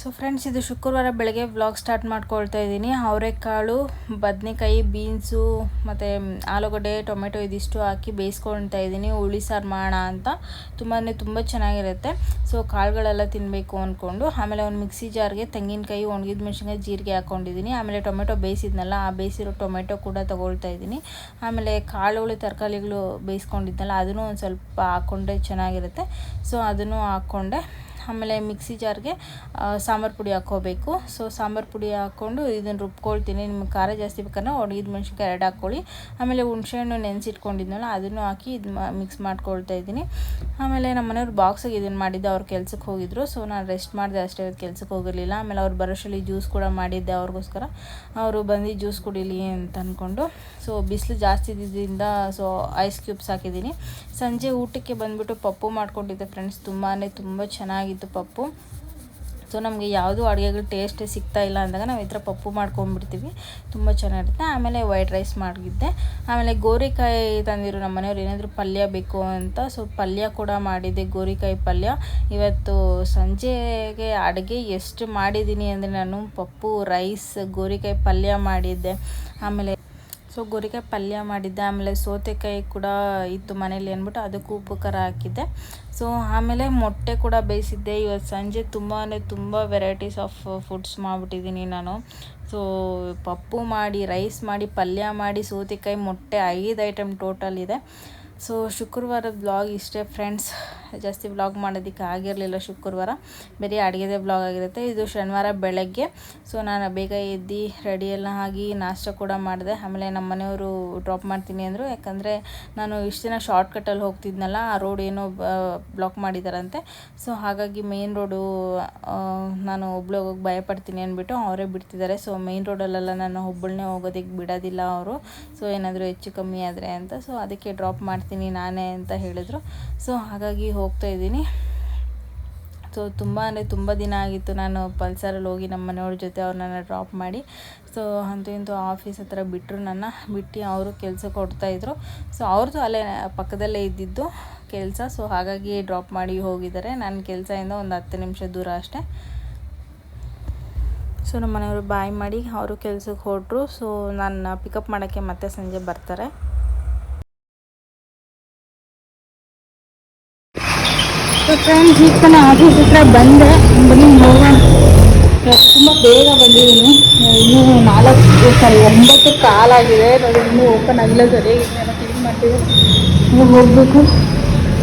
So friends ಇದು ಶುಕ್ರವಾರ ಬೆಳಗ್ಗೆ ವ್ಲಾಗ್ ಸ್ಟಾರ್ಟ್ ಮಾಡ್ಕೊಳ್ತಾ ಇದ್ದೀನಿ. ಅವರೆಕಾಳು, ಬದನೆಕಾಯಿ ಬೀನ್ಸು ಮತ್ತು ಆಲೂಗಡ್ಡೆ, ಟೊಮೆಟೊ ಇದಿಷ್ಟು ಹಾಕಿ ಬೇಯಿಸ್ಕೊಳ್ತಾ ಇದ್ದೀನಿ. ಹುಳಿ ಸಾರು ಮಾಡೋಣ ಅಂತ ತುಂಬಾ ತುಂಬ ಚೆನ್ನಾಗಿರುತ್ತೆ. ಸೊ ಕಾಳುಗಳೆಲ್ಲ ತಿನ್ನಬೇಕು ಅಂದ್ಕೊಂಡು ಆಮೇಲೆ ಒಂದು ಮಿಕ್ಸಿ ಜಾರ್ಗೆ ತೆಂಗಿನಕಾಯಿ, ಒಣಗಿದ ಮೆಣಸಿನ್ಕಾಯಿ, ಜೀರಿಗೆ ಹಾಕ್ಕೊಂಡಿದ್ದೀನಿ ಆಮೇಲೆ ಟೊಮೆಟೊ ಬೇಯಿಸಿದ್ನಲ್ಲ, ಆ ಬೇಯಿಸಿರೋ ಟೊಮೆಟೊ ಕೂಡ ತಗೊಳ್ತಾ ಇದ್ದೀನಿ. ಆಮೇಲೆ ಕಾಳುಗಳು ತರಕಾರಿಗಳು ಬೇಯಿಸ್ಕೊಂಡಿದ್ನಲ್ಲ, ಅದನ್ನು ಒಂದು ಸ್ವಲ್ಪ ಹಾಕ್ಕೊಂಡೆ ಚೆನ್ನಾಗಿರುತ್ತೆ. ಸೊ ಅದನ್ನು ಹಾಕ್ಕೊಂಡೆ ಆಮೇಲೆ ಮಿಕ್ಸಿ ಜಾರ್ಗೆ ಸಾಂಬಾರು ಪುಡಿ ಹಾಕ್ಕೋಬೇಕು. ಸೊ ಸಾಂಬಾರು ಪುಡಿ ಹಾಕ್ಕೊಂಡು ಇದನ್ನು ರುಬ್ಕೊಳ್ತೀನಿ. ನಿಮ್ಗೆ ಖಾರ ಜಾಸ್ತಿ ಬೇಕಂದ್ರೆ ಒಣಗಿದ ಮೆಣಸಿನ್ಕಾಯಿ ಎರಡು ಹಾಕ್ಕೊಳ್ಳಿ. ಆಮೇಲೆ ಹುಣಸೆಹಣ್ಣು ನೆನೆಸಿಟ್ಕೊಂಡಿದ್ನಲ್ಲ, ಅದನ್ನು ಹಾಕಿ ಇದು ಮಿಕ್ಸ್ ಮಾಡ್ಕೊಳ್ತಾ ಇದ್ದೀನಿ. ಆಮೇಲೆ ನಮ್ಮ ಮನೆಯವ್ರು ಬಾಕ್ಸಿಗೆ ಇದನ್ನು ಮಾಡಿದ್ದೆ, ಅವ್ರು ಕೆಲ್ಸಕ್ಕೆ ಹೋಗಿದ್ರು. ಸೊ ನಾನು ರೆಸ್ಟ್ ಮಾಡಿದೆ ಅಷ್ಟೇ, ಕೆಲ್ಸಕ್ಕೆ ಹೋಗಿರಲಿಲ್ಲ. ಆಮೇಲೆ ಅವ್ರು ಬರೋಷಲ್ಲಿ ಜ್ಯೂಸ್ ಕೂಡ ಮಾಡಿದ್ದೆ ಅವ್ರಿಗೋಸ್ಕರ. ಅವರು ಬಂದು ಜ್ಯೂಸ್ ಕುಡೀಲಿ ಅಂತ ಅಂದ್ಕೊಂಡು ಸೊ ಬಿಸಿಲು ಜಾಸ್ತಿ ಇದ್ದಿದ್ದರಿಂದ ಸೊ ಐಸ್ ಕ್ಯೂಬ್ಸ್ ಹಾಕಿದ್ದೀನಿ. ಸಂಜೆ ಊಟಕ್ಕೆ ಬಂದುಬಿಟ್ಟು ಪಪ್ಪು ಮಾಡ್ಕೊಂಡಿದ್ದೆ ಫ್ರೆಂಡ್ಸ್ ತುಂಬಾ ತುಂಬ ಚೆನ್ನಾಗಿತ್ತು ಪಪ್ಪು. ಸೊ ನಮಗೆ ಯಾವುದು ಅಡುಗೆಗಳು ಟೇಸ್ಟೇ ಸಿಗ್ತಾ ಇಲ್ಲ ಅಂದಾಗ ನಾವು ಈ ಥರ ಪಪ್ಪು ಮಾಡ್ಕೊಂಡ್ಬಿಡ್ತೀವಿ. ತುಂಬ ಚೆನ್ನಾಗಿರುತ್ತೆ. ಆಮೇಲೆ ವೈಟ್ ರೈಸ್ ಮಾಡಿದ್ದೆ ಆಮೇಲೆ ಗೋರಿಕಾಯಿ ತಂದಿರು ನಮ್ಮ ಮನೆಯವ್ರು ಏನಾದರೂ ಪಲ್ಯ ಬೇಕು ಅಂತ ಸೊ ಪಲ್ಯ ಕೂಡ ಮಾಡಿದ್ದೆ, ಗೋರಿಕಾಯಿ ಪಲ್ಯ. ಇವತ್ತು ಸಂಜೆಗೆ ಅಡುಗೆ ಎಷ್ಟು ಮಾಡಿದ್ದೀನಿ ಅಂದರೆ ನಾನು ಪಪ್ಪು ರೈಸ್ ಗೋರಿಕಾಯಿ ಪಲ್ಯ ಮಾಡಿದ್ದೆ. ಆಮೇಲೆ ಸೊ ಗೋರಿಕಾಯಿ ಪಲ್ಯ ಮಾಡಿದ್ದೆ, ಆಮೇಲೆ ಸೌತೆಕಾಯಿ ಕೂಡ ಇತ್ತು ಮನೇಲಿ ಅಂದ್ಬಿಟ್ಟು ಅದಕ್ಕೂ ಉಪ್ಪು ಹಾಕಿದ್ದೆ. ಸೊ ಆಮೇಲೆ ಮೊಟ್ಟೆ ಕೂಡ ಬೇಯಿಸಿದ್ದೆ. ಇವತ್ತು ಸಂಜೆ ತುಂಬಾ ತುಂಬ ವೆರೈಟೀಸ್ ಆಫ್ ಫುಡ್ಸ್ ಮಾಡಿಬಿಟ್ಟಿದ್ದೀನಿ ನಾನು. ಸೊ ಪಪ್ಪು ಮಾಡಿ ರೈಸ್ ಮಾಡಿ, ಪಲ್ಯ ಮಾಡಿ, ಸೌತೆಕಾಯಿ, ಮೊಟ್ಟೆ ಐದು ಐಟಮ್ ಟೋಟಲ್ ಇದೆ. ಸೊ ಶುಕ್ರವಾರದ ಬ್ಲಾಗ್ ಇಷ್ಟೇ ಫ್ರೆಂಡ್ಸ್ ಜಾಸ್ತಿ ಬ್ಲಾಗ್ ಮಾಡೋದಕ್ಕೆ ಆಗಿರಲಿಲ್ಲ ಶುಕ್ರವಾರ. ಬರೀ ಅಡುಗೆದೇ ಬ್ಲಾಗ್ ಆಗಿರುತ್ತೆ. ಇದು ಶನಿವಾರ ಬೆಳಗ್ಗೆ. ಸೊ ನಾನು ಬೇಗ ಎದ್ದು ರೆಡಿ ಎಲ್ಲ ಆಗಿ ನಾಷ್ಟ ಕೂಡ ಮಾಡಿದೆ. ಆಮೇಲೆ ನಮ್ಮ ಮನೆಯವರು ಡ್ರಾಪ್ ಮಾಡ್ತೀನಿ ಅಂದರು. ಯಾಕಂದರೆ ನಾನು ಇಷ್ಟು ದಿನ ಶಾರ್ಟ್ಕಟ್ಟಲ್ಲಿ ಹೋಗ್ತಿದ್ನಲ್ಲ, ಆ ರೋಡ್ ಏನೋ ಬ್ಲಾಕ್ ಮಾಡಿದಾರಂತೆ. ಸೊ ಹಾಗಾಗಿ ಮೇನ್ ರೋಡು ನಾನು ಒಬ್ಳು ಹೋಗೋಕ್ಕೆ ಭಯಪಡ್ತೀನಿ ಅಂದ್ಬಿಟ್ಟು ಅವರೇ ಬಿಡ್ತಿದ್ದಾರೆ. ಸೊ ಮೇನ್ ರೋಡಲ್ಲೆಲ್ಲ ನಾನು ಒಬ್ಬಳನ್ನೇ ಹೋಗೋದಕ್ಕೆ ಬಿಡೋದಿಲ್ಲ ಅವರು. ಸೊ ಏನಾದರೂ ಹೆಚ್ಚು ಕಮ್ಮಿ ಆದರೆ ಅಂತ. ಸೊ ಅದಕ್ಕೆ ಡ್ರಾಪ್ ಮಾಡ್ತೀನಿ ನಾನೇ ಅಂತ ಹೇಳಿದ್ರು. ಸೊ ಹಾಗಾಗಿ ಹೋಗ್ತಾ ಇದ್ದೀನಿ. ಸೊ ತುಂಬ ಅಂದರೆ ತುಂಬ ದಿನ ಆಗಿತ್ತು ನಾನು ಪಲ್ಸರಲ್ಲಿ ಹೋಗಿ ನಮ್ಮ ಮನೆಯವ್ರ ಜೊತೆ ಅವ್ರನ್ನ ಡ್ರಾಪ್ ಮಾಡಿ. ಸೊ ಅಂತೂ ಇಂತೂ ಆಫೀಸ್ ಹತ್ರ ಬಿಟ್ಟರು ನನ್ನ. ಬಿಟ್ಟು ಅವರು ಕೆಲಸ ಕೊಡ್ತಾಯಿದ್ರು ಸೊ ಅವ್ರದ್ದು ಅಲ್ಲೇ ಪಕ್ಕದಲ್ಲೇ ಇದ್ದಿದ್ದು ಕೆಲಸ. ಸೊ ಹಾಗಾಗಿ ಡ್ರಾಪ್ ಮಾಡಿ ಹೋಗಿದ್ದಾರೆ. ನನ್ನ ಕೆಲಸದಿಂದ ಒಂದು ಹತ್ತು ನಿಮಿಷ ದೂರ ಅಷ್ಟೇ. ಸೊ ನಮ್ಮ ಮನೆಯವರು ಬಾಯ್ ಮಾಡಿ ಅವರು ಕೆಲಸಕ್ಕೆ ಹೊರಟರು ಸೊ ನನ್ನ ಪಿಕಪ್ ಮಾಡೋಕ್ಕೆ ಮತ್ತೆ ಸಂಜೆ ಬರ್ತಾರೆ. ಫ್ರೆಂಡ್ಸ್ ಈಗ ತನ ಆಫೀಸ್ ಹತ್ರ ಬಂದೆ. ಬನ್ನಿ ಹೋಗೋಣ ತುಂಬ ಬೇಗ ಬಂದಿದ್ದೀನಿ. ಇನ್ನೂ ನಾಲ್ಕು ಸಾರಿ, ಒಂಬತ್ತು ಕಾಲಾಗಿದೆ ನೋಡಿ ಇನ್ನೂ ಓಪನ್ ಆಗಿಲ್ಲ ಸರಿಯಾಗಿ ಕ್ಲೀನ್ ಮಾಡ್ತೀವಿ ಹೋಗಬೇಕು.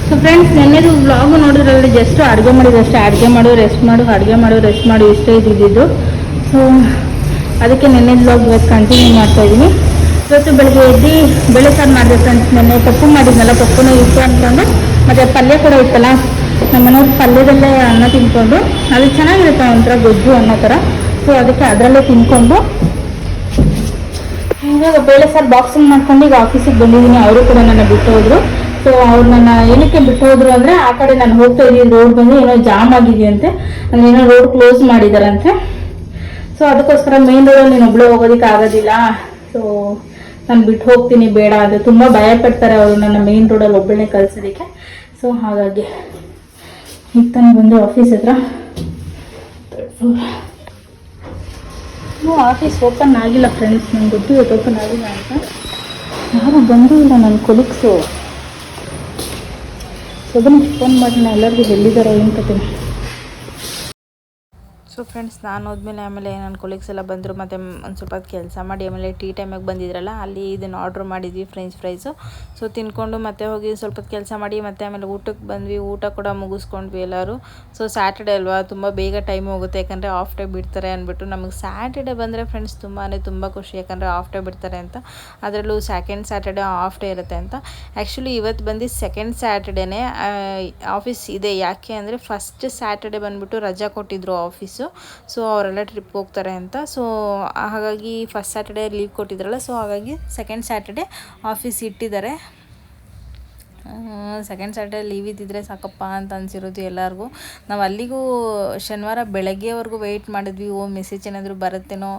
ಸೊ ಫ್ರೆಂಡ್ಸ್ ನೆನ್ನೆದು ವ್ಲಾಗು ನೋಡಿದ್ರಲ್ಲಿ ಜಸ್ಟ್ ಅಡುಗೆ ಮಾಡಿದ್ರು ಅಷ್ಟೇ. ಅಡುಗೆ ಮಾಡು ರೆಸ್ಟ್ ಮಾಡು, ಅಡುಗೆ ಮಾಡು ರೆಸ್ಟ್ ಮಾಡು, ಇಷ್ಟೇ ಇದ್ದಿದ್ದು. ಸೊ ಅದಕ್ಕೆ ನೆನ್ನೆ ಬ್ಲಾಗ್ ಇವತ್ತು ಕಂಟಿನ್ಯೂ ಮಾಡ್ತಾಯಿದ್ದೀನಿ ಇವತ್ತು ಬೆಳಗ್ಗೆ ಎದ್ದು ಬೆಳೆ ಸಾರು ಮಾಡಿದೆ ಫ್ರೆಂಡ್ಸ್ ನೆನ್ನೆ ಪಪ್ಪು ಮಾಡಿದ್ನಲ್ಲ, ಪಪ್ಪುನ ಇತ್ತು ಅಂತಂದು. ಮತ್ತು ಪಲ್ಯ ಕೂಡ ಇತ್ತಲ್ಲ? ನಮ್ಮ ಮನೆಯವ್ರು ಪಲ್ಯದಲ್ಲೇ ಅನ್ನ ತಿನ್ಕೊಂಡು, ಅದು ಚೆನ್ನಾಗಿರುತ್ತೆ ಒಂಥರ ಗೊಜ್ಜು ಅನ್ನೋ ಥರ. ಸೊ ಅದಕ್ಕೆ ಅದರಲ್ಲೇ ತಿನ್ಕೊಂಡು. ಇವಾಗ ಬೇಳೆ ಸರ್ ಬಾಕ್ಸಿಂಗ್ ಮಾಡ್ಕೊಂಡು ಈಗ ಆಫೀಸಿಗೆ ಬಂದಿದ್ದೀನಿ. ಅವರು ಕೂಡ ನನ್ನ ಬಿಟ್ಟು ಹೋದ್ರು. ಸೊ ಅವ್ರು ನನ್ನ ಏನಕ್ಕೆ ಬಿಟ್ಟು ಹೋದ್ರು ಅಂದರೆ, ಆ ಕಡೆ ನಾನು ಹೋಗ್ತಾ ಇದ್ದೀನಿ. ರೋಡ್ ಬಂದು ಏನೋ ಜಾಮ್ ಆಗಿದೆಯಂತೆ ಅಂದರೆ ಏನೋ ರೋಡ್ ಕ್ಲೋಸ್ ಮಾಡಿದಾರಂತೆ. ಸೊ ಅದಕ್ಕೋಸ್ಕರ ಮೇನ್ ರೋಡಲ್ಲಿ ನೀನು ಒಬ್ಳು ಹೋಗೋದಕ್ಕೆ ಆಗೋದಿಲ್ಲ. ಸೊ ನಾನು ಬಿಟ್ಟು ಹೋಗ್ತೀನಿ. ಬೇಡ ಅದು ತುಂಬ ಭಯ ಪಡ್ತಾರೆ ಅವರು ನನ್ನ ಮೇನ್ ರೋಡಲ್ಲಿ ಒಬ್ಬಳನ್ನೇ ಕಳ್ಸೋದಕ್ಕೆ. ಸೊ ಹಾಗಾಗಿ. ಈಗ ತಾನು ಬಂದು ಆಫೀಸ್ ಹತ್ರ. ಆಫೀಸ್ ಓಪನ್ ಆಗಿಲ್ಲ ಫ್ರೆಂಡ್ಸ್ ನಂಗೆ ಗೊತ್ತು ಇವತ್ತು ಓಪನ್ ಆಗಿಲ್ಲ ಅಂತ. ಯಾರು ಬಂದು ಇಲ್ಲ ನನ್ನ ಕೊಲೀಗ್ಸು ಸೊ ಅದನ್ನು ಫೋನ್ ಮಾಡಿ ನಾನು ಎಲ್ಲರಿಗೂ ಎಲ್ಲಿದ್ದಾರೋ ಏನು ಕತೆ? ಸೊ ಫ್ರೆಂಡ್ಸ್ ನಾನು ಹೋದ್ಮೇಲೆ ಆಮೇಲೆ ನನ್ನ ಕೊಲೀಗ್ಸ್ ಎಲ್ಲ ಬಂದರು, ಮತ್ತು ಒಂದು ಸ್ವಲ್ಪ ಕೆಲಸ ಮಾಡಿ, ಆಮೇಲೆ ಟೀ ಟೈಮಿಗೆ ಬಂದಿದ್ರಲ್ಲ, ಅಲ್ಲಿ ಇದನ್ನು ಆರ್ಡ್ರ್ ಮಾಡಿದ್ವಿ ಫ್ರೆಂಚ್ ಫ್ರೈಸು ಸೊ ತಿನ್ಕೊಂಡು ಮತ್ತೆ ಹೋಗಿ ಸ್ವಲ್ಪ ಕೆಲಸ ಮಾಡಿ, ಮತ್ತೆ ಆಮೇಲೆ ಊಟಕ್ಕೆ ಬಂದ್ವಿ. ಊಟ ಕೂಡ ಮುಗಿಸ್ಕೊಂಡ್ವಿ ಎಲ್ಲರೂ. ಸೊ ಸ್ಯಾಟರ್ಡೆ ಅಲ್ವಾ? ತುಂಬ ಬೇಗ ಟೈಮ್ ಹೋಗುತ್ತೆ, ಯಾಕಂದರೆ ಆಫ್ ಡೇ ಬಿಡ್ತಾರೆ ಅಂದ್ಬಿಟ್ಟು ನಮಗೆ ಸ್ಯಾಟರ್ಡೆ ಬಂದರೆ ಫ್ರೆಂಡ್ಸ್ ತುಂಬಾ ತುಂಬ ಖುಷಿ, ಯಾಕಂದರೆ ಆಫ್ ಡೇ ಬಿಡ್ತಾರೆ ಅಂತ. ಅದರಲ್ಲೂ ಸೆಕೆಂಡ್ ಸ್ಯಾಟರ್ಡೆ ಆಫ್ ಡೇ ಇರುತ್ತೆ ಅಂತ. ಆ್ಯಕ್ಚುಲಿ ಇವತ್ತು ಬಂದು ಸೆಕೆಂಡ್ ಸ್ಯಾಟರ್ಡೇನೆ ಆಫೀಸ್ ಇದೆ. ಯಾಕೆ ಅಂದರೆ ಫಸ್ಟ್ ಸ್ಯಾಟರ್ಡೆ ಬಂದುಬಿಟ್ಟು ರಜಾ ಕೊಟ್ಟಿದ್ರು ಆಫೀಸು ಸೊ ಅವರೆಲ್ಲ ಟ್ರಿಪ್ಗೆ ಹೋಗ್ತಾರೆ ಅಂತ. ಸೊ ಹಾಗಾಗಿ ಫಸ್ಟ್ ಸ್ಯಾಟರ್ಡೇ ಲೀವ್ ಕೊಟ್ಟಿದ್ರಲ್ಲ ಸೊ ಹಾಗಾಗಿ ಸೆಕೆಂಡ್ ಸ್ಯಾಟರ್ಡೇ ಆಫೀಸ್ ಇಟ್ಟಿದ್ದಾರೆ. ಸೆಕೆಂಡ್ ಸ್ಯಾಟರ್ಡೇ ಲೀವ್ ಇದ್ದಿದ್ರೆ ಸಾಕಪ್ಪ ಅಂತ ಅನಿಸಿರೋದು ಎಲ್ಲರಿಗೂ. ನಾವು ಅಲ್ಲಿಗೂ ಶನಿವಾರ ಬೆಳಗ್ಗೆವರೆಗೂ ವೆಯ್ಟ್ ಮಾಡಿದ್ವಿ, ಓ ಮೆಸೇಜ್ ಏನಾದರೂ ಬರುತ್ತೇನೋ,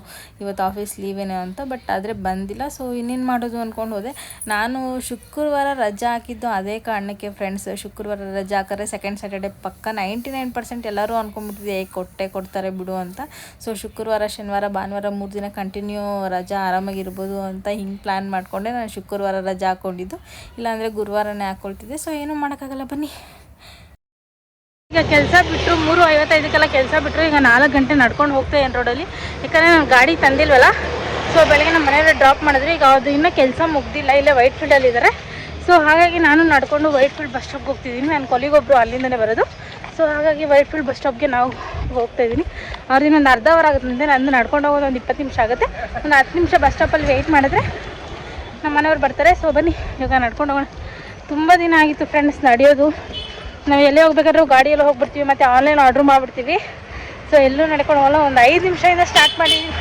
ಇವತ್ತು ಆಫೀಸ್ ಲೀವೇನೋ ಅಂತ ಬಟ್ ಆದರೆ ಬಂದಿಲ್ಲ ಸೊ ಇನ್ನೇನು ಮಾಡೋದು ಅಂದ್ಕೊಂಡು ಹೋದೆ. ನಾನು ಶುಕ್ರವಾರ ರಜಾ ಹಾಕಿದ್ದು ಅದೇ ಕಾರಣಕ್ಕೆ ಫ್ರೆಂಡ್ಸ್ ಶುಕ್ರವಾರ ರಜಾ ಹಾಕಿದ್ರೆ ಸೆಕೆಂಡ್ ಸ್ಯಾಟರ್ಡೆ ಪಕ್ಕ ನೈಂಟಿ ನೈನ್ ಪರ್ಸೆಂಟ್ ಎಲ್ಲರೂ ಅಂದ್ಕೊಂಡ್ಬಿಟ್ಟಿದೆ ಕೊಟ್ಟೆ ಕೊಡ್ತಾರೆ ಬಿಡು ಅಂತ. ಸೊ ಶುಕ್ರವಾರ, ಶನಿವಾರ, ಭಾನುವಾರ ಮೂರು ದಿನ ಕಂಟಿನ್ಯೂ ರಜಾ ಆರಾಮಾಗಿರ್ಬೋದು ಅಂತ ಹಿಂಗೆ ಪ್ಲ್ಯಾನ್ ಮಾಡಿಕೊಂಡೆ. ನಾನು ಶುಕ್ರವಾರ ರಜಾ ಹಾಕ್ಕೊಂಡಿದ್ದು ಇಲ್ಲಾಂದರೆ ಗುರುವಾರನೇ ಹಾಕ್ಕೊಳ್ತಿದ್ದೆ ಸೊ ಏನೂ ಮಾಡೋಕ್ಕಾಗಲ್ಲ. ಬನ್ನಿ. ಈಗ ಕೆಲಸ ಬಿಟ್ಟರು ಮೂರು ಐವತ್ತೈದಕ್ಕೆಲ್ಲ ಕೆಲಸ ಬಿಟ್ಟರು ಈಗ ನಾಲ್ಕು ಗಂಟೆ ನಡ್ಕೊಂಡು ಹೋಗ್ತಾ ಏನು ರೋಡಲ್ಲಿ. ಯಾಕಂದರೆ ನಾನು ಗಾಡಿ ತಂದಿಲ್ವಲ್ಲ? ಸೊ ಬೆಳಗ್ಗೆ ನಮ್ಮ ಮನೆಯವ್ರು ಡ್ರಾಪ್ ಮಾಡಿದ್ರೆ. ಈಗ ಅದು ಇನ್ನೂ ಕೆಲಸ ಮುಗ್ದಿಲ್ಲ. ಇಲ್ಲೇ ವೈಟ್ ಫೀಲ್ಡಲ್ಲಿದ್ದಾರೆ ಸೊ ಹಾಗಾಗಿ ನಾನು ನಡ್ಕೊಂಡು ವೈಟ್ ಫೀಲ್ಡ್ ಬಸ್ ಸ್ಟಾಪ್ಗೆ ಹೋಗ್ತಿದ್ದೀನಿ. ನಾನು ಕೊಲಿಗೊಬ್ಬರು ಅಲ್ಲಿಂದಲೇ ಬರೋದು. ಸೊ ಹಾಗಾಗಿ ವೈಟ್ ಫೀಲ್ಡ್ ಬಸ್ ಸ್ಟಾಪ್ಗೆ ನಾವು ಹೋಗ್ತಾ ಇದ್ದೀನಿ. ಅವ್ರಿಗೆ ಒಂದು ಅರ್ಧ ಅವರ್ ಆಗುತ್ತೆ. ನಂದು ನಡ್ಕೊಂಡು ಹೋಗೋದು ಒಂದು ಇಪ್ಪತ್ತು ನಿಮಿಷ ಆಗುತ್ತೆ. ಒಂದು ಹತ್ತು ನಿಮಿಷ ಬಸ್ ಸ್ಟಾಪಲ್ಲಿ ವೆಯ್ಟ್ ಮಾಡಿದ್ರೆ ನಮ್ಮ ಮನೆಯವ್ರು ಬರ್ತಾರೆ. ಸೊ ಬನ್ನಿ. ಇವಾಗ ನಡ್ಕೊಂಡು ಹೋಗೋಣ. ತುಂಬ ದಿನ ಆಗಿತ್ತು ಫ್ರೆಂಡ್ಸ್ ನಡೆಯೋದು. ನಾವು ಎಲ್ಲೇ ಹೋಗ್ಬೇಕಾದ್ರೂ ಗಾಡಿಯಲ್ಲಿ ಹೋಗ್ಬಿಡ್ತೀವಿ, ಮತ್ತು ಆನ್ಲೈನ್ ಆರ್ಡ್ರ್ ಮಾಡಿಬಿಡ್ತೀವಿ. ಸೊ ಎಲ್ಲೂ ನಡ್ಕೊಂಡು ಹೋಗಲ್ಲ. ಒಂದು ಐದು ನಿಮಿಷದಿಂದ ಸ್ಟಾರ್ಟ್ ಮಾಡಿದ್ದೀನಿ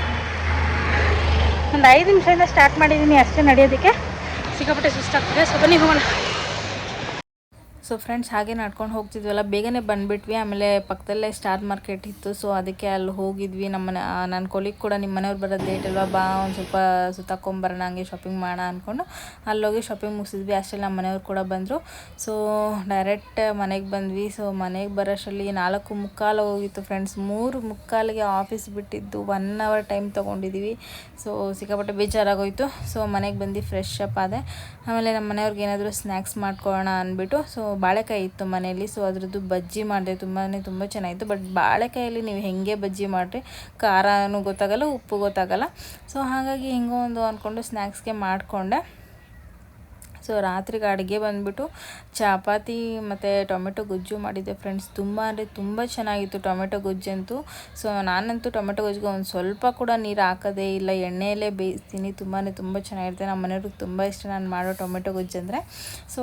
ಒಂದು ಐದು ನಿಮಿಷದಿಂದ ಸ್ಟಾರ್ಟ್ ಮಾಡಿದ್ದೀನಿ ಅಷ್ಟೇ ನಡೆಯೋದಕ್ಕೆ. ಸಿಕ್ಕಾಪಟ್ಟೆ ಸುಸ್ತಾಗ್ತದೆ. ಸೊ ಬನ್ನಿ ಹೋಗೋಣ. ಸೊ ಫ್ರೆಂಡ್ಸ್ ಹಾಗೆ ನಡ್ಕೊಂಡು ಹೋಗ್ತಿದ್ವಲ್ಲ, ಬೇಗನೆ ಬಂದುಬಿಟ್ವಿ. ಆಮೇಲೆ ಪಕ್ಕದಲ್ಲೇ ಸ್ಟಾರ್ ಮಾರ್ಕೆಟ್ ಇತ್ತು. ಸೊ ಅದಕ್ಕೆ ಅಲ್ಲಿ ಹೋಗಿದ್ವಿ. ನಮ್ಮ ಮನೆ ನನ್ನ ಕೊಲಿಗೆ ಕೂಡ ನಿಮ್ಮ ಮನೆಯವ್ರು ಬರೋದು ಲೇಟ್ ಅಲ್ವಾ, ಬಾ, ಒಂದು ಸ್ವಲ್ಪ ಸುತ್ತಾಕೊಂಬರೋಣ ಹಂಗೆ ಶಾಪಿಂಗ್ ಮಾಡೋಣ ಅಂದ್ಕೊಂಡು ಅಲ್ಲೋಗಿ ಶಾಪಿಂಗ್ ಮುಗಿಸಿದ್ವಿ. ಅಷ್ಟೇ ನಮ್ಮ ಮನೆಯವ್ರು ಕೂಡ ಬಂದರು. ಸೊ ಡೈರೆಕ್ಟ್ ಮನೆಗೆ ಬಂದ್ವಿ. ಸೊ ಮನೆಗೆ ಬರೋಷ್ಟರಲ್ಲಿ ನಾಲ್ಕು ಮುಕ್ಕಾಲು ಹೋಗಿತ್ತು ಫ್ರೆಂಡ್ಸ್ ಮೂರು ಮುಕ್ಕಾಲಿಗೆ ಆಫೀಸ್ ಬಿಟ್ಟಿದ್ದು ಒನ್ ಅವರ್ ಟೈಮ್ ತೊಗೊಂಡಿದ್ದೀವಿ ಸೊ ಸಿಕ್ಕಾಪಟ್ಟೆ ಬೇಜಾರಾಗೋಯಿತು. ಸೊ ಮನೆಗೆ ಬಂದು ಫ್ರೆಶ್ ಅಪ್ ಆದೆ. ಆಮೇಲೆ ನಮ್ಮ ಮನೆಯವ್ರಿಗೆ ಏನಾದರೂ ಸ್ನ್ಯಾಕ್ಸ್ ಮಾಡ್ಕೊಳ್ಳೋಣ ಅಂದ್ಬಿಟ್ಟು ಸೊ ಬಾಳೆಕಾಯಿ ಇತ್ತು ಮನೆಯಲ್ಲಿ ಸೊ ಅದರದ್ದು ಬಜ್ಜಿ ಮಾಡಿದೆ ತುಂಬಾ ತುಂಬ ಚೆನ್ನಾಗಿತ್ತು. ಬಟ್ ಬಾಳೆಕಾಯಲ್ಲಿ ನೀವು ಹೆಂಗೆ ಬಜ್ಜಿ ಮಾಡಿರಿ, ಖಾರನೂ ಗೊತ್ತಾಗಲ್ಲ, ಉಪ್ಪು ಗೊತ್ತಾಗಲ್ಲ. ಸೊ ಹಾಗಾಗಿ ಹೆಂಗೋ ಒಂದು ಅಂದ್ಕೊಂಡು ಸ್ನ್ಯಾಕ್ಸ್ಗೆ ಮಾಡಿಕೊಂಡೆ. ಸೊ ರಾತ್ರಿಗೆ ಅಡುಗೆ ಬಂದುಬಿಟ್ಟು ಚಪಾತಿ ಮತ್ತು ಟೊಮೆಟೊ ಗೊಜ್ಜು ಮಾಡಿದ್ದೆ ಫ್ರೆಂಡ್ಸ್ ತುಂಬ ಅಂದರೆ ತುಂಬ ಚೆನ್ನಾಗಿತ್ತು ಟೊಮೆಟೊ ಗೊಜ್ಜಂತೂ. ಸೊ ನಾನಂತೂ ಟೊಮೆಟೊ ಗೊಜ್ಜಿಗೆ ಒಂದು ಸ್ವಲ್ಪ ಕೂಡ ನೀರು ಹಾಕೋದೇ ಇಲ್ಲ, ಎಣ್ಣೆಯಲ್ಲೇ ಬೇಯಿಸ್ತೀನಿ. ತುಂಬಾ ತುಂಬ ಚೆನ್ನಾಗಿರುತ್ತೆ. ನಮ್ಮ ಮನೆಯವ್ರಿಗೆ ತುಂಬ ಇಷ್ಟ ನಾನು ಮಾಡೋ ಟೊಮೆಟೊ ಗೊಜ್ಜಂದರೆ. ಸೊ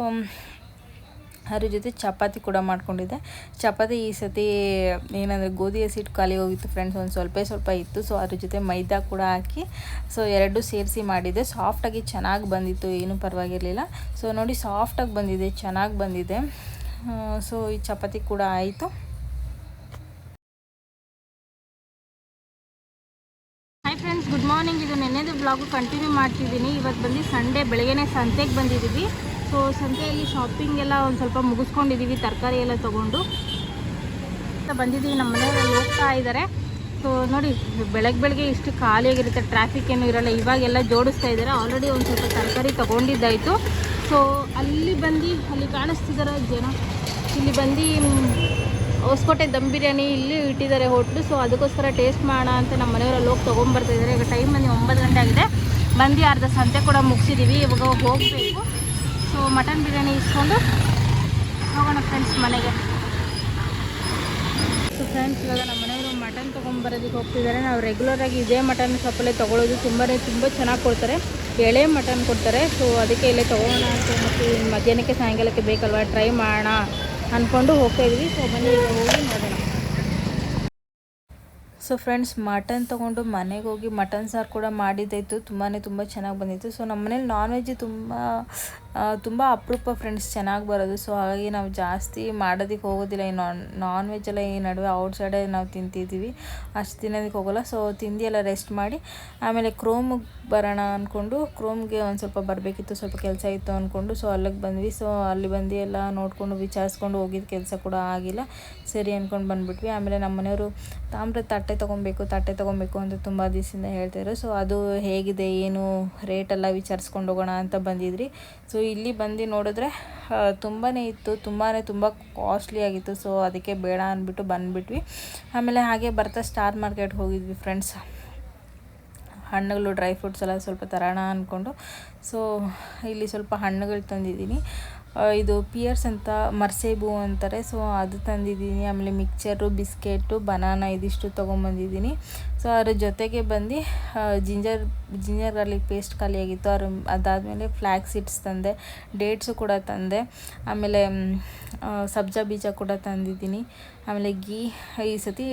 ಅದ್ರ ಜೊತೆ ಚಪಾತಿ ಕೂಡ ಮಾಡ್ಕೊಂಡಿದ್ದೆ. ಚಪಾತಿ ಈ ಸತಿ ಏನಂದರೆ ಗೋಧಿ ಹಸಿಟ್ಟು ಖಾಲಿ ಹೋಗಿತ್ತು ಫ್ರೆಂಡ್ಸ್ ಒಂದು ಸ್ವಲ್ಪ ಸ್ವಲ್ಪ ಇತ್ತು. ಸೊ ಅದ್ರ ಜೊತೆ ಮೈದಾ ಕೂಡ ಹಾಕಿ ಸೊ ಎರಡು ಸೇರಿಸಿ ಮಾಡಿದ್ದೆ ಸಾಫ್ಟಾಗಿ ಚೆನ್ನಾಗಿ ಬಂದಿತ್ತು, ಏನೂ ಪರವಾಗಿರಲಿಲ್ಲ. ಸೊ ನೋಡಿ ಸಾಫ್ಟಾಗಿ ಬಂದಿದೆ, ಚೆನ್ನಾಗಿ ಬಂದಿದೆ. ಸೊ ಈ ಚಪಾತಿ ಕೂಡ ಆಯಿತು. ಫ್ರೆಂಡ್ಸ್ ಗುಡ್ ಮಾರ್ನಿಂಗ್ ಇದು ನೆನ್ನೆದು ಬ್ಲಾಗು ಕಂಟಿನ್ಯೂ ಮಾಡ್ತಿದ್ದೀನಿ. ಇವತ್ತು ಬಂದು ಸಂಡೇ ಬೆಳಗ್ಗೆನೇ ಸಂತೆಗೆ ಬಂದಿದ್ದೀವಿ. ಸೊ ಸಂತೆಯಲ್ಲಿ ಶಾಪಿಂಗ್ ಎಲ್ಲ ಒಂದು ಸ್ವಲ್ಪ ಮುಗಿಸ್ಕೊಂಡಿದ್ದೀವಿ ತರಕಾರಿ ಎಲ್ಲ ತೊಗೊಂಡು. ಬಂದಿದ್ದೀವಿ ನಮ್ಮ ಮನೆಯವರಲ್ಲಿ ಹೋಗ್ತಾ ಇದ್ದಾರೆ ಸೊ ನೋಡಿ ಬೆಳಗ್ಗೆ ಬೆಳಗ್ಗೆ ಇಷ್ಟು ಖಾಲಿಯಾಗಿರುತ್ತೆ ಟ್ರಾಫಿಕ್ ಏನು ಇರೋಲ್ಲ. ಇವಾಗೆಲ್ಲ ಜೋಡಿಸ್ತಾ ಇದ್ದಾರೆ ಆಲ್ರೆಡಿ ಒಂದು ಸ್ವಲ್ಪ ತರಕಾರಿ ತೊಗೊಂಡಿದ್ದಾಯಿತು. ಸೊ ಅಲ್ಲಿ ಬಂದು, ಅಲ್ಲಿ ಕಾಣಿಸ್ತಿದ್ದಾರೆ ಜನ. ಇಲ್ಲಿ ಬಂದು ಹೊಸಕೋಟೆ ದಮ್ ಬಿರಿಯಾನಿ ಇಲ್ಲಿ ಇಟ್ಟಿದ್ದಾರೆ ಹೋಟ್ಲು. ಸೊ ಅದಕ್ಕೋಸ್ಕರ ಟೇಸ್ಟ್ ಮಾಡೋಣ ಅಂತ ನಮ್ಮ ಮನೆಯವರಲ್ಲಿ ಹೋಗಿ ತೊಗೊಂಬರ್ತಾ ಇದ್ದಾರೆ ಈಗ ಟೈಮ್ ಬಂದು ಒಂಬತ್ತು ಗಂಟೆ ಆಗಿದೆ. ಬಂದು ಅರ್ಧ ಸಂತೆ ಕೂಡ ಮುಗಿಸಿದ್ದೀವಿ ಇವಾಗ ಹೋಗಬೇಕು. ಮಟನ್ ಬಿರಿಯಾನಿ ಇಸ್ಕೊಂಡು ಹೋಗೋಣ ಫ್ರೆಂಡ್ಸ್ ಮನೆಗೆ. ಸೊ ಫ್ರೆಂಡ್ಸ್ ಇವಾಗ ನಮ್ಮ ಮನೆಯವರು ಮಟನ್ ತೊಗೊಂಬರೋದಕ್ಕೆ ಹೋಗ್ತಿದ್ದಾರೆ. ನಾವು ರೆಗ್ಯುಲರಾಗಿ ಇದೇ ಮಟನ್ ಶಾಪಲ್ಲೇ ತೊಗೊಳೋದು ತುಂಬಾ ತುಂಬ ಚೆನ್ನಾಗಿ ಕೊಡ್ತಾರೆ. ಎಳೆ ಮಟನ್ ಕೊಡ್ತಾರೆ. ಸೊ ಅದಕ್ಕೆ ಇಲ್ಲೇ ತೊಗೋಣ ಅಂತ ಮತ್ತು ಮಧ್ಯಾಹ್ನಕ್ಕೆ, ಸಾಯಂಕಾಲಕ್ಕೆ ಬೇಕಲ್ವಾ? ಟ್ರೈ ಮಾಡೋಣ ಅಂದ್ಕೊಂಡು ಹೋಗ್ತಾ ಇದ್ವಿ. ಸೊ ಬನ್ನಿ, ಈಗ ಹೋಗಿ ನೋಡೋಣ. ಸೊ ಫ್ರೆಂಡ್ಸ್ ಮಟನ್ ತೊಗೊಂಡು ಮನೆಗೆ ಹೋಗಿ ಮಟನ್ ಸಾರು ಕೂಡ ಮಾಡಿದ್ದಾಯಿತು. ತುಂಬಾ ತುಂಬ ಚೆನ್ನಾಗಿ ಬಂದಿತ್ತು. ಸೊ ನಮ್ಮ ಮನೇಲಿ ನಾನ್ ವೆಜ್ ತುಂಬ ತುಂಬ ಅಪರೂಪ ಫ್ರೆಂಡ್ಸ್ ಚೆನ್ನಾಗಿ ಬರೋದು. ಸೊ ಹಾಗಾಗಿ ನಾವು ಜಾಸ್ತಿ ಮಾಡೋದಕ್ಕೆ ಹೋಗೋದಿಲ್ಲ. ಈ ನಾನ್ ನಾನ್ ವೆಜ್ ಎಲ್ಲ ಈ ನಡುವೆ ಔಟ್ಸೈಡೇ ನಾವು ತಿಂತಿದ್ದೀವಿ ಅಷ್ಟು ತಿನ್ನೋದಕ್ಕೆ ಹೋಗೋಲ್ಲ. ಸೊ ತಿಂದು ಎಲ್ಲ ರೆಸ್ಟ್ ಮಾಡಿ, ಆಮೇಲೆ ಕ್ರೋಮಿಗೆ ಬರೋಣ ಅಂದ್ಕೊಂಡು ಕ್ರೋಮ್ಗೆ ಒಂದು ಸ್ವಲ್ಪ ಬರಬೇಕಿತ್ತು, ಸ್ವಲ್ಪ ಕೆಲಸ ಇತ್ತು ಅಂದ್ಕೊಂಡು ಸೊ ಅಲ್ಲಿಗೆ ಬಂದ್ವಿ. ಸೊ ಅಲ್ಲಿ ಬಂದು ಎಲ್ಲ ನೋಡಿಕೊಂಡು ವಿಚಾರಿಸ್ಕೊಂಡು ಹೋಗಿದ್ದ ಕೆಲಸ ಕೂಡ ಆಗಿಲ್ಲ. ಸರಿ ಅಂದ್ಕೊಂಡು ಬಂದುಬಿಟ್ವಿ. ಆಮೇಲೆ ನಮ್ಮ ಮನೆಯವರು ತಾಮ್ರ ತಟ್ಟೆ ತೊಗೊಬೇಕು ತಟ್ಟೆ ತೊಗೊಬೇಕು ಅಂತ ತುಂಬ ದಿವಸದಿಂದ ಹೇಳ್ತಾಯಿದ್ರು ಸೊ ಅದು ಹೇಗಿದೆ, ಏನು ರೇಟೆಲ್ಲ ವಿಚಾರಿಸ್ಕೊಂಡು ಹೋಗೋಣ ಅಂತ ಬಂದಿದ್ರಿ. ಸೊ ಇಲ್ಲಿ ಬಂದು ನೋಡಿದ್ರೆ ತುಂಬಾ ಇತ್ತು. ತುಂಬಾ ತುಂಬ ಕಾಸ್ಟ್ಲಿ ಆಗಿತ್ತು. ಸೊ ಅದಕ್ಕೆ ಬೇಡ ಅಂದ್ಬಿಟ್ಟು ಬಂದುಬಿಟ್ವಿ. ಆಮೇಲೆ ಹಾಗೆ ಬರ್ತಾ ಸ್ಟಾರ್ ಮಾರ್ಕೆಟ್ ಹೋಗಿದ್ವಿ ಫ್ರೆಂಡ್ಸ್ ಹಣ್ಣುಗಳು ಡ್ರೈ ಫ್ರೂಟ್ಸ್ ಎಲ್ಲ ಸ್ವಲ್ಪ ತರೋಣ ಅಂದ್ಕೊಂಡು ಸೊ ಇಲ್ಲಿ ಸ್ವಲ್ಪ ಹಣ್ಣುಗಳು ತಂದಿದ್ದೀನಿ. ಇದು ಪಿಯರ್ಸ್ ಅಂತ ಮರ್ಸೇಬು ಅಂತಾರೆ. ಸೊ ಅದು ತಂದಿದ್ದೀನಿ. ಆಮೇಲೆ ಮಿಕ್ಸರು ಬಿಸ್ಕೆಟು ಬನಾನ ಇದಿಷ್ಟು ತೊಗೊಂಬಂದಿದ್ದೀನಿ. ಸೊ ಅದ್ರ ಜೊತೆಗೆ ಬಂದು ಜಿಂಜರ್ ಜಿಂಜರ್ ಗಾರ್ಲಿಕ್ ಪೇಸ್ಟ್ ಖಾಲಿಯಾಗಿತ್ತು. ಅದ್ರ ಅದಾದಮೇಲೆ ಫ್ಲ್ಯಾಕ್ ಸೀಡ್ಸ್ ತಂದೆ, ಡೇಟ್ಸು ಕೂಡ ತಂದೆ. ಆಮೇಲೆ ಸಬ್ಜಾ ಬೀಜ ಕೂಡ ತಂದಿದ್ದೀನಿ. ಆಮೇಲೆ ಗೀ ಈ ಸತಿ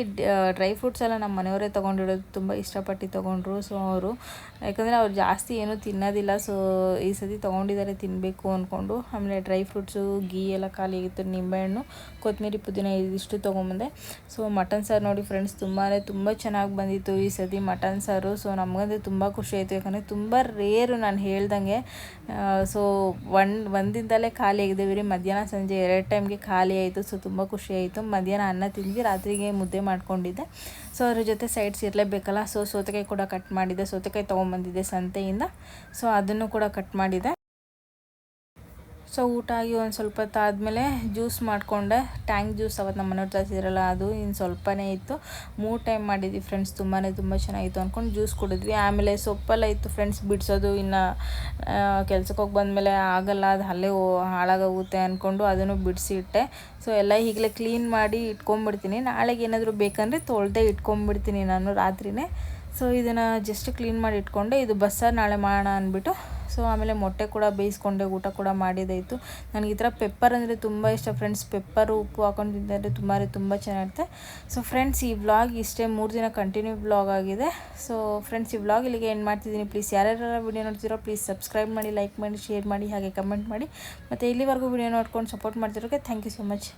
ಡ್ರೈ ಫ್ರೂಟ್ಸ್ ಎಲ್ಲ ನಮ್ಮ ಮನೆಯವರೇ ತೊಗೊಂಡಿರೋದು ತುಂಬ ಇಷ್ಟಪಟ್ಟು ತೊಗೊಂಡ್ರು ಸೊ ಅವರು. ಯಾಕಂದರೆ ಅವ್ರು ಜಾಸ್ತಿ ಏನೂ ತಿನ್ನೋದಿಲ್ಲ. ಸೊ ಈ ಸತಿ ತೊಗೊಂಡಿದ್ದಾರೆ, ತಿನ್ನಬೇಕು ಅಂದ್ಕೊಂಡು ಆಮೇಲೆ ಡ್ರೈ ಫ್ರೂಟ್ಸು ಗೀ ಎಲ್ಲ ಖಾಲಿಯಾಗಿತ್ತು. ನಿಂಬೆಹಣ್ಣು, ಕೊತ್ತಂಬರಿ ಪುದೀನ ಇದಿಷ್ಟು ತೊಗೊಂಬಂದೆ. ಸೊ ಮಟನ್ ಸಾರು ನೋಡಿ ಫ್ರೆಂಡ್ಸ್ ತುಂಬಾ ತುಂಬ ಚೆನ್ನಾಗಿ ಬಂದಿತ್ತು. ಈ ಸತಿ ಮಟನ್ ಸಾರು. ಸೊ ನಮಗಂತೂ ತುಂಬ ಖುಷಿ ಆಯಿತು. ಯಾಕಂದರೆ ತುಂಬ ರೇರು ನಾನು ಹೇಳ್ದಂಗೆ. ಸೊ ಒನ್ ಒಂದಿಂದಲೇ ಖಾಲಿ ಆಗಿದ್ದೇವೆ ರೀ. ಮಧ್ಯಾಹ್ನ, ಸಂಜೆ ಎರಡು ಟೈಮ್ಗೆ ಖಾಲಿ ಆಯಿತು. ಸೊ ತುಂಬ ಖುಷಿ ಆಯಿತು. ಮಧ್ಯಾಹ್ನ ಅನ್ನ ತಿಂದು ರಾತ್ರಿಗೆ ಮುದ್ದೆ ಮಾಡ್ಕೊಂಡಿದ್ದೆ. ಸೊ ಅದ್ರ ಜೊತೆ ಸೈಡ್ಸ್ ಇರಲೇಬೇಕಲ್ಲ. ಸೊ ಸೌತೆಕಾಯಿ ಕೂಡ ಕಟ್ ಮಾಡಿದ್ದೆ. ಸೌತೆಕಾಯಿ ತೊಗೊಂಬಂದಿದ್ದೆ ಸಂತೆಯಿಂದ. ಸೊ ಅದನ್ನು ಕೂಡ ಕಟ್ ಮಾಡಿದೆ ಸೊ ಊಟ ಆಗಿ ಒಂದು ಸ್ವಲ್ಪ ಹೊತ್ತಾದಮೇಲೆ ಜ್ಯೂಸ್ ಮಾಡಿಕೊಂಡೆ. ಟ್ಯಾಂಕ್ ಜ್ಯೂಸ್ ಅವತ್ತು ನಮ್ಮ ಮನೆಯವ್ರು ತರಿಸಿದ್ರಲ್ಲ, ಅದು ಇನ್ನು ಸ್ವಲ್ಪನೇ ಇತ್ತು. ಮೂರು ಟೈಮ್ ಮಾಡಿದ್ವಿ ಫ್ರೆಂಡ್ಸ್ ತುಂಬಾ ತುಂಬ ಚೆನ್ನಾಗಿತ್ತು ಅಂದ್ಕೊಂಡು ಜ್ಯೂಸ್ ಕುಡಿದ್ವಿ. ಆಮೇಲೆ ಸೊಪ್ಪೆಲ್ಲ ಇತ್ತು ಫ್ರೆಂಡ್ಸ್, ಬಿಡಿಸೋದು ಇನ್ನು ಕೆಲ್ಸಕ್ಕೆ ಹೋಗಿ ಬಂದಮೇಲೆ ಆಗಲ್ಲ, ಅದು ಅಲ್ಲೇ ಹಾಳಾಗುತ್ತೆ ಅಂದ್ಕೊಂಡು ಅದನ್ನು ಬಿಡಿಸಿಟ್ಟೆ ಸೊ ಎಲ್ಲ ಈಗಲೇ ಕ್ಲೀನ್ ಮಾಡಿ ಇಟ್ಕೊಂಡ್ಬಿಡ್ತೀನಿ ನಾಳೆಗೆ ಏನಾದರೂ ಬೇಕಂದರೆ ತೊಳೆದೇ ಇಟ್ಕೊಂಡ್ಬಿಡ್ತೀನಿ ನಾನು ರಾತ್ರಿನೇ. ಸೊ ಇದನ್ನು ಜಸ್ಟ್ ಕ್ಲೀನ್ ಮಾಡಿ ಇಟ್ಕೊಂಡೆ. ಇದು ಬಸ್ಸಾರು ನಾಳೆ ಮಾಡೋಣ ಅಂದ್ಬಿಟ್ಟು ಸೊ ಆಮೇಲೆ ಮೊಟ್ಟೆ ಕೂಡ ಬೇಯಿಸ್ಕೊಂಡೆ, ಊಟ ಕೂಡ ಮಾಡಿದಾಯಿತು. ನನಗೆ ಈ ಥರ ಪೆಪ್ಪರ್ ಅಂದರೆ ತುಂಬ ಇಷ್ಟ ಫ್ರೆಂಡ್ಸ್. ಪೆಪ್ಪರ್, ಉಪ್ಪು ಹಾಕೊಂಡು ತಿಂದರೆ ತುಂಬ ತುಂಬ ಚೆನ್ನಾಗಿರುತ್ತೆ. ಸೊ ಫ್ರೆಂಡ್ಸ್, ಈ ವ್ಲಾಗ್ ಇಷ್ಟೇ. ಮೂರು ದಿನ ಕಂಟಿನ್ಯೂ ವ್ಲಾಗ್ ಆಗಿದೆ. ಸೊ ಫ್ರೆಂಡ್ಸ್, ಈ ವ್ಲಾಗ್ ಇಲ್ಲಿಗೆ ಏನು ಮಾಡ್ತಿದ್ದೀನಿ. ಪ್ಲೀಸ್ ಯಾರ್ಯಾರ ವಿಡಿಯೋ ನೋಡ್ತಿರೋ ಪ್ಲೀಸ್ ಸಬ್ಸ್ಕ್ರೈಬ್ ಮಾಡಿ, ಲೈಕ್ ಮಾಡಿ, ಶೇರ್ ಮಾಡಿ, ಹಾಗೆ ಕಮೆಂಟ್ ಮಾಡಿ. ಮತ್ತು ಇಲ್ಲಿವರೆಗೂ ವಿಡಿಯೋ ನೋಡ್ಕೊಂಡು ಸಪೋರ್ಟ್ ಮಾಡ್ತಿರೋಕ್ಕೆ ಥ್ಯಾಂಕ್ ಯು ಸೊ ಮಚ್